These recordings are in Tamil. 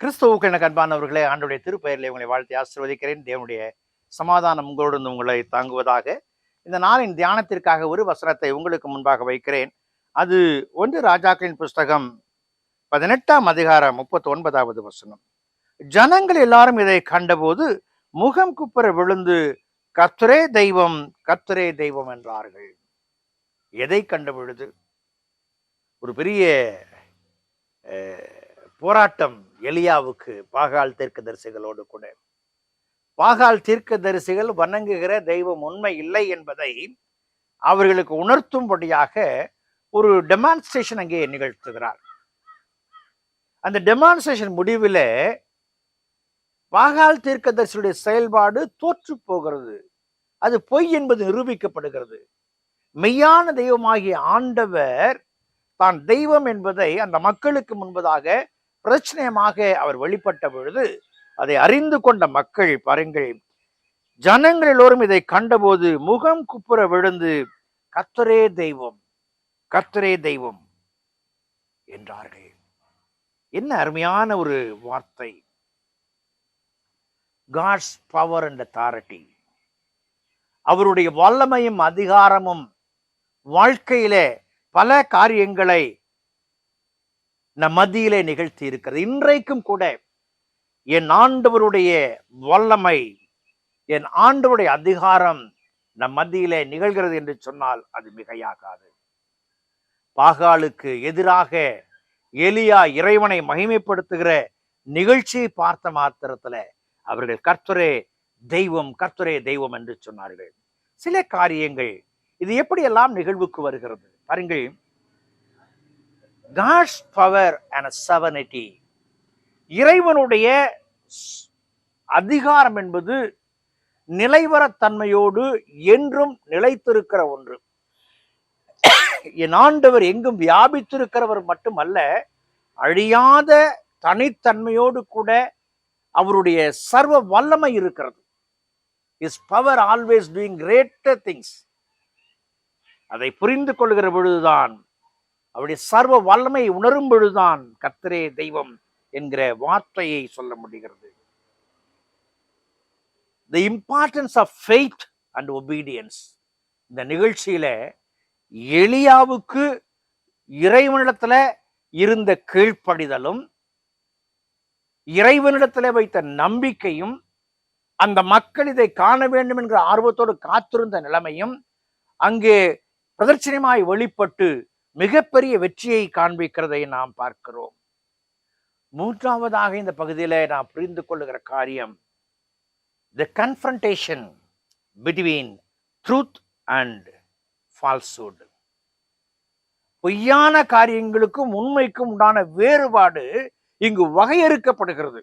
கிறிஸ்துவுக்கு எனக்கு அன்பானவர்களே ஆண்டுடைய திருப்பெயரில் உங்களை வாழ்த்தி ஆசிர்வதிக்கிறேன். தேவனுடைய சமாதானம் உங்களோடு உங்களை தாங்குவதாக. இந்த நாளின் தியானத்திற்காக ஒரு வசனத்தை உங்களுக்கு முன்பாக வைக்கிறேன். அது ஒன்று ராஜாக்களின் புஸ்தகம் பதினெட்டாம் அதிகாரம் முப்பத்தி ஒன்பதாவது வசனம். ஜனங்கள் எல்லாரும் இதை கண்டபோது முகம் குப்புற விழுந்து கத்துரே தெய்வம் கத்துரே தெய்வம் என்றார்கள். எதை கண்ட பொழுது ஒரு பெரிய அஹ், போராட்டம் எலியாவுக்கு பாகால் தீர்க்கதரிசிகளோடு கூட. பாகால் தீர்க்கதரிசிகள் வணங்குகிற தெய்வம் உண்மை இல்லை என்பதை அவர்களுக்கு உணர்த்தும்படியாக ஒரு டெமான்ஸ்ட்ரேஷன் அங்கே நிகழ்த்துகிறார். அந்த டெமான்ஸ்ட்ரேஷன் முடிவில் பாகால் தீர்க்கதரிசியுடைய செயல்பாடு தோற்று போகிறது. அது பொய் என்பது நிரூபிக்கப்படுகிறது. மெய்யான தெய்வமாகிய ஆண்டவர் தான் தெய்வம் என்பதை அந்த மக்களுக்கு முன்பதாக பிரச்சனையமாக அவர் வெளிப்பட்ட பொழுது அதை அறிந்து கொண்ட மக்கள் பாருங்கள் ஜனங்கள் எல்லோரும் இதை கண்டபோது முகம் குப்புற விழுந்து கத்தரே தெய்வம் கத்தரே தெய்வம் என்றார்கள். என்ன அருமையான ஒரு வார்த்தை. காட்ஸ் பவர் அண்ட் அத்தாரிட்டி அவருடைய வல்லமையும் அதிகாரமும் வாழ்க்கையிலே பல காரியங்களை நம் மத்தியிலே நிகழ்த்தி இருக்கிறது இன்றைக்கும் கூட என் ஆண்டவருடைய வல்லமை என் ஆண்டவருடைய அதிகாரம் நம் மத்தியிலே நிகழ்கிறது என்று சொன்னால் அது மிகையாகாது. பாகாலுக்கு எதிராக எலியா இறைவனை மகிமைப்படுத்துகிற நிகழ்ச்சியை பார்த்த மாத்திரத்துல அவர்கள் கர்த்தரே தெய்வம் கர்த்தரே தெய்வம் என்று சொன்னார்கள். சில காரியங்கள் இது எப்படியெல்லாம் நிகழ்வுக்கு வருகிறது? பாருங்கள் காட்ஸ் பவர் அண்ட் செவனிட்டி இறைவனுடைய அதிகாரம் என்பது நிலைவரத்தன்மையோடு என்றும் நிலைத்திருக்கிற ஒன்று. என் ஆண்டவர் எங்கும் வியாபித்திருக்கிறவர் மட்டுமல்ல அழியாத தனித்தன்மையோடு கூட அவருடைய சர்வ வல்லமை இருக்கிறது. Is power always doing greater things அதை புரிந்து கொள்கிற பொழுதுதான் அவருடைய சர்வ வல்லமை உணரும் பொழுதுதான் கர்த்தரே தெய்வம் என்கிற வார்த்தையை சொல்ல முடிகிறது. The importance of faith and obedience இந்த நிகழ்ச்சியில எளியாவுக்கு இறைவனிடத்துல இருந்த கீழ்ப்படிதலும் இறைவனிடத்துல வைத்த நம்பிக்கையும் அந்த மக்கள் இதை காண வேண்டும் என்கிற ஆர்வத்தோடு காத்திருந்த நிலைமையும் அங்கே பிரதட்சணமாய் வெளிப்பட்டு மிகப்பெரிய வெற்றியை காண்பிக்கிறதை நாம் பார்க்கிறோம். மூன்றாவதாக இந்த பகுதியில நாம் புரிந்து கொள்ளுகிற காரியம் the confrontation between truth and falsehood பொய்யான காரியங்களுக்கும் உண்மைக்கும் உண்டான வேறுபாடு இங்கு வகையறுக்கப்படுகிறது.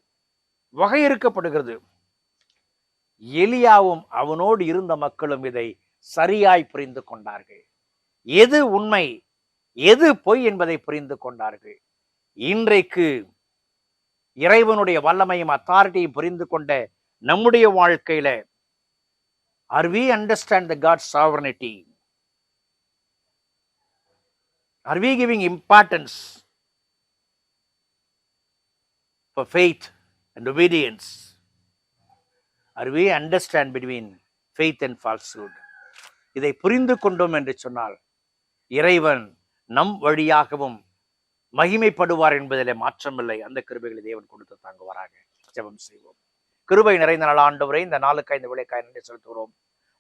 வகையறுக்கப்படுகிறது. எலியாவும் அவனோடு இருந்த மக்களும் இதை சரியாய் புரிந்து கொண்டார்கள். எது உண்மை? எது பொய் என்பதை புரிந்து கொண்டார்கள் இன்றைக்கு இறைவனுடைய வல்லமையும் அத்தாரிட்டியும் புரிந்து கொண்ட நம்முடைய வாழ்க்கையில are we understand the God sovereignty are we giving importance for faith and obedience? Are we understand between faith and falsehood? இதை புரிந்து கொண்டோம் என்று சொன்னால் இறைவன் நம் வழியாகவும் மகிமைப்படுவார் என்பதிலே மாற்றமில்லை. அந்த கிருபைகளை தேவன் கொடுத்து தாங்க வராங்க. ஜபம் செய்வோம். கிருபை நிறைந்த நாள் ஆண்டவரை இந்த நாளுக்காய் இந்த விளைக்காய் நன்றி செலுத்துகிறோம்.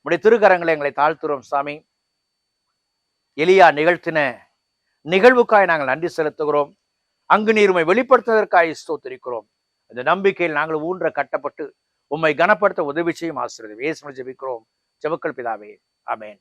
உடைய திருக்கரங்களை எங்களை தாழ்த்துறோம் சாமி. எலியா நிகழ்த்தின நிகழ்வுக்காய் நாங்கள் நன்றி செலுத்துகிறோம். அங்கு நீர் உம்மை வெளிப்படுத்துவதற்காக ஸ்தோத்திரிக்கிறோம். இந்த நம்பிக்கையில் நாங்கள் ஊன்ற கட்டப்பட்டு உம்மை கனப்படுத்த உதவி செய்யும் ஆசிரியர். வேசம் ஜபிக்கிறோம். ஜபக்கல் பிதாவே. அமேன்